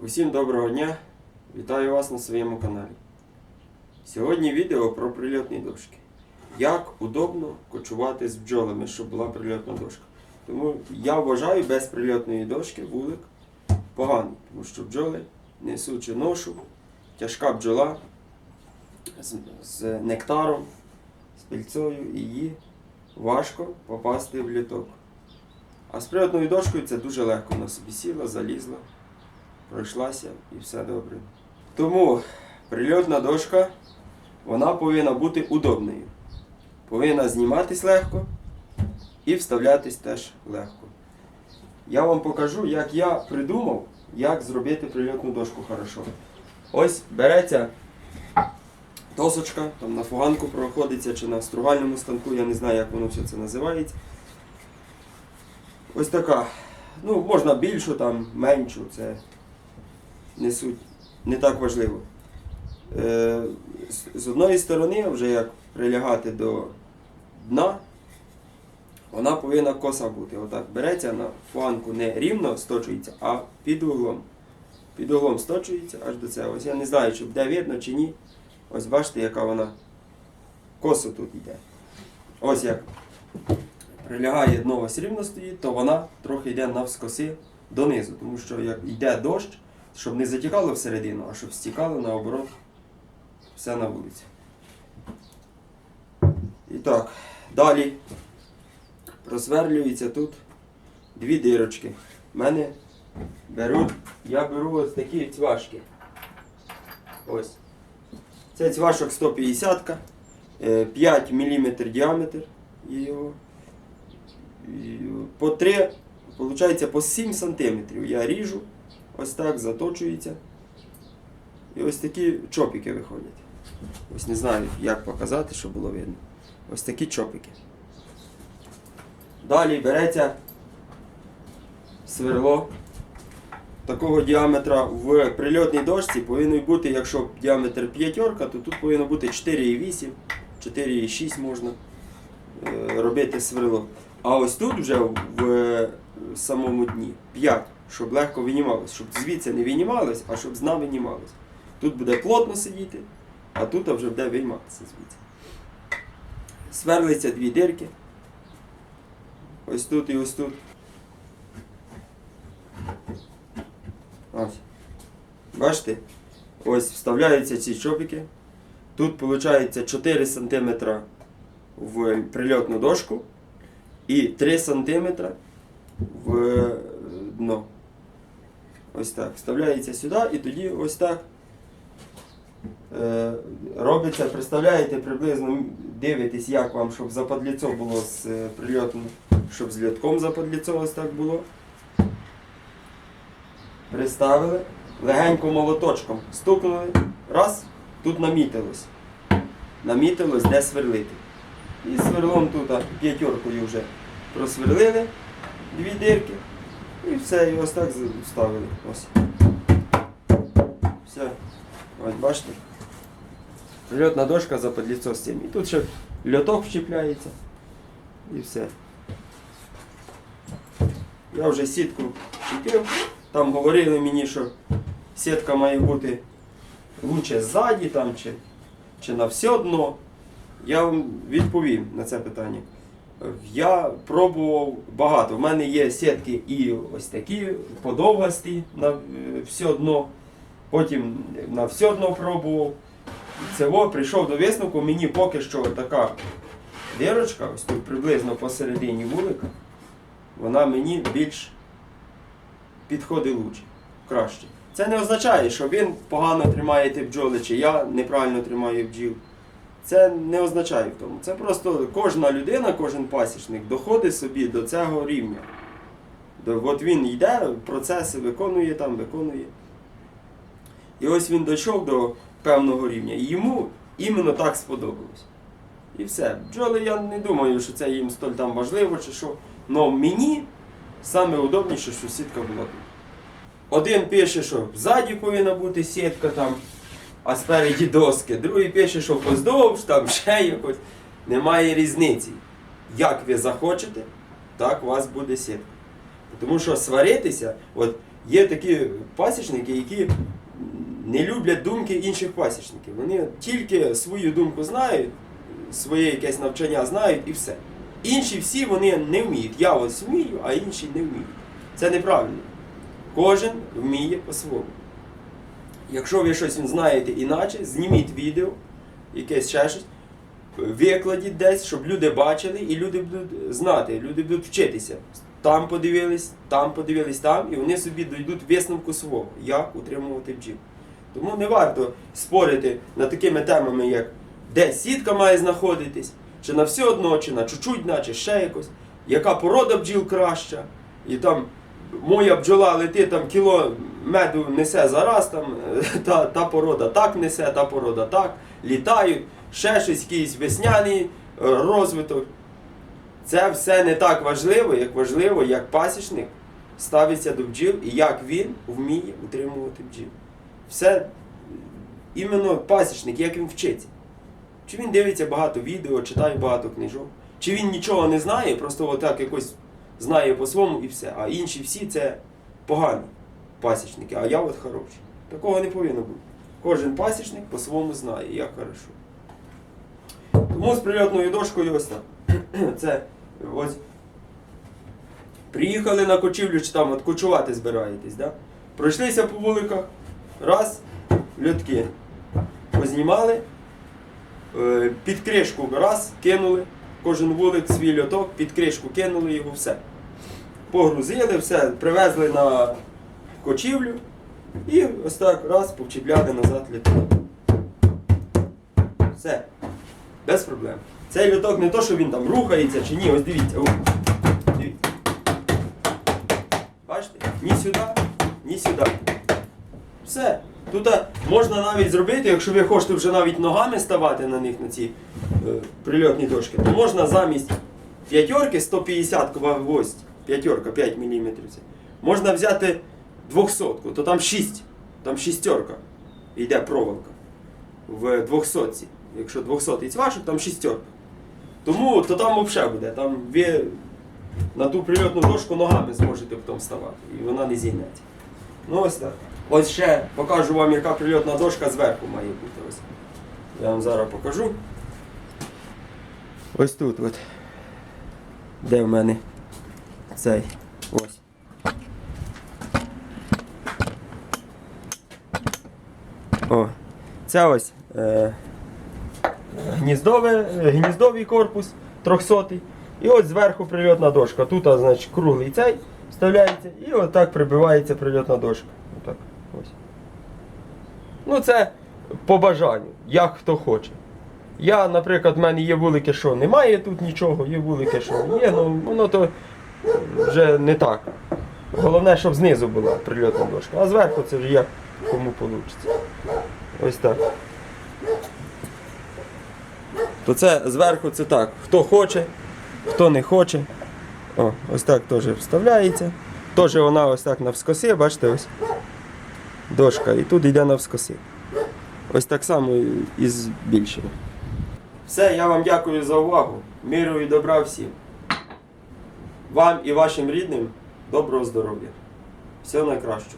Усім доброго дня! Вітаю вас на своєму каналі. Сьогодні відео про прильотні дошки. Як удобно кочувати з бджолами, щоб була прильотна дошка. Тому я вважаю без прильотної дошки вулик поганий, тому що бджоли несучи ношу, тяжка бджола з, з нектаром, з пільцою, і її важко попасти в літок. А з прильотною дошкою це дуже легко. Вона собі сіла, залізла пройшлася і все добре. Тому прильотна дошка вона повинна бути удобною. Повинна зніматись легко і вставлятись теж легко. Я вам покажу, як я придумав, як зробити прильотну дошку хорошо. Ось береться досочка, там на фуганку проходиться чи на стругальному станку, я не знаю, як воно все це називається. Ось така. Ну, можна більшу, там, меншу, це не суть, не так важливо. Е, з- з одної сторони, вже як прилягати до дна, вона повинна коса бути. Отак береться на фланку не рівно сточується, а під углом. Під углом сточується аж до цього. Ось я не знаю, чи буде видно чи ні. Ось бачите, яка вона косо тут йде. Ось як прилягає дно ось рівно стоїть, то вона трохи йде навскоси донизу. Тому що як йде дощ, щоб не затікало всередину, а щоб стікало наоборот все на вулиці. І так, далі просверлюється тут дві дирочки. У мене беруть, я беру ось такі цвашки. Ось. Це цвашок 150 е, 5 мм діаметр його. По 3, виходить, по 7 см я ріжу. Ось так заточується. І ось такі чопики виходять. Ось не знаю, як показати, щоб було видно. Ось такі чопики. Далі береться сверло такого діаметра в прильотній дошці повинно бути, якщо діаметр п'ятерка, то тут повинно бути 4,8, 4,6 можна е, робити сверло. А ось тут вже в самому дні 5, щоб легко винімалось, щоб звідси не винімалось, а щоб з нами винімалось. Тут буде плотно сидіти, а тут вже буде вийматися звідси. Сверлиться дві дирки. Ось тут і ось тут. Ось. Бачите? Ось вставляються ці чопики. Тут виходить 4 см в прильотну дошку і 3 см в дно. Ось так. Вставляється сюди і тоді ось так е, робиться, представляєте, приблизно дивитесь, як вам, щоб западліцо було з е, прильотом, щоб з льотком западліцо ось так було. Приставили, легенько молоточком стукнули, раз, тут намітилось. Намітилось, де сверлити. І сверлом тут п'ятеркою вже просверлили дві дирки. І все, і ось так вставили. Ось. Все. Ось бачите. Прильотна дошка за подліцо з цим. І тут ще льоток вчіпляється. І все. Я вже сітку чіпив. Там говорили мені, що сітка має бути лучше ззаді там, чи, чи на все дно. Я вам відповім на це питання. Я пробував багато. У мене є сітки і ось такі подовгасті на е, все дно. Потім на все дно пробував. Цього прийшов до висновку, мені поки що така дирочка, ось тут приблизно посередині вулика, вона мені більш підходить лучше, краще. Це не означає, що він погано тримає ті бджоли, чи я неправильно тримаю бджіл. Це не означає в тому. Це просто кожна людина, кожен пасічник доходить собі до цього рівня. От він йде, процеси виконує там, виконує. І ось він дійшов до певного рівня. І йому іменно так сподобалось. І все. Бджоли я не думаю, що це їм столь там важливо чи що. Но мені саме удобніше, що сітка була тут. Один пише, що ззаді повинна бути сітка там, а спереді доски. Другий пише, що поздовж, там ще якось. Немає різниці. Як ви захочете, так у вас буде сітка. Тому що сваритися, от Є такі пасічники, які не люблять думки інших пасічників. Вони тільки свою думку знають, своє якесь навчання знають і все. Інші всі вони не вміють. Я ось вмію, а інші не вміють. Це неправильно. Кожен вміє по-своєму. Якщо ви щось знаєте іначе, зніміть відео, якесь ще щось, викладіть десь, щоб люди бачили і люди будуть знати, люди будуть вчитися. Там подивились, там подивились, там, і вони собі дійдуть висновку свого, як утримувати бджіл. Тому не варто спорити над такими темами, як де сітка має знаходитись, чи на все одно, чи на чуть-чуть, наче ще якось, яка порода бджіл краща, і там моя бджола летить там кіло меду несе зараз, там, та, та порода так несе, та порода так, літають, ще щось, якийсь весняний е, розвиток. Це все не так важливо, як важливо, як пасічник ставиться до бджіл і як він вміє утримувати бджіл. Все іменно пасічник, як він вчиться. Чи він дивиться багато відео, читає багато книжок, чи він нічого не знає, просто отак якось знає по-своєму і все. А інші всі це погані пасічники, а я от хороший. Такого не повинно бути. Кожен пасічник по-своєму знає, як хорошо. Тому з прильотною дошкою ось так. Це ось. Приїхали на кочівлю, чи там от кочувати збираєтесь, да? пройшлися по вуликах, раз, льотки познімали, е, під кришку раз, кинули, кожен вулик свій льоток, під кришку кинули його, все. Погрузили, все, привезли на кочівлю і ось так раз повчіпляли назад льоток. Все. Без проблем. Цей льоток не то, що він там рухається чи ні, ось дивіться. Дивіться. Бачите? Ні сюди, ні сюди. Все. Тут можна навіть зробити, якщо ви хочете вже навіть ногами ставати на них на ці е, прильотні дошки, то можна замість п'ятерки 150 гвоздь, п'ятерка 5 мм, можна взяти 200, то там 6, там шістерка йде проволока в 200. Якщо 200 цвашок, там шістерка. Тому то там взагалі буде. Там ви на ту прильотну дошку ногами зможете потім вставати. І вона не зійнеться. Ну ось так. Ось ще покажу вам, яка прильотна дошка зверху має бути. Ось. Я вам зараз покажу. Ось тут. От. Де в мене цей? Ось. О, це ось е, гніздове, е, гніздовий корпус 300 І ось зверху прильотна дошка. Тут, значить, круглий цей вставляється і отак прибивається прильотна дошка. Ну це по бажанню, як хто хоче. Я, наприклад, в мене є вулики, що немає тут нічого, є вулики, що є, ну воно то вже не так. Головне, щоб знизу була прильотна дошка, а зверху це вже як кому вийде. Ось так. То це зверху це так. Хто хоче, хто не хоче. О, ось так теж вставляється. Теж вона ось так навскоси, бачите, ось дошка. І тут йде навскоси. Ось так само і- і з більшими. Все, я вам дякую за увагу. Миру і добра всім. Вам і вашим рідним доброго здоров'я. Всього найкращого.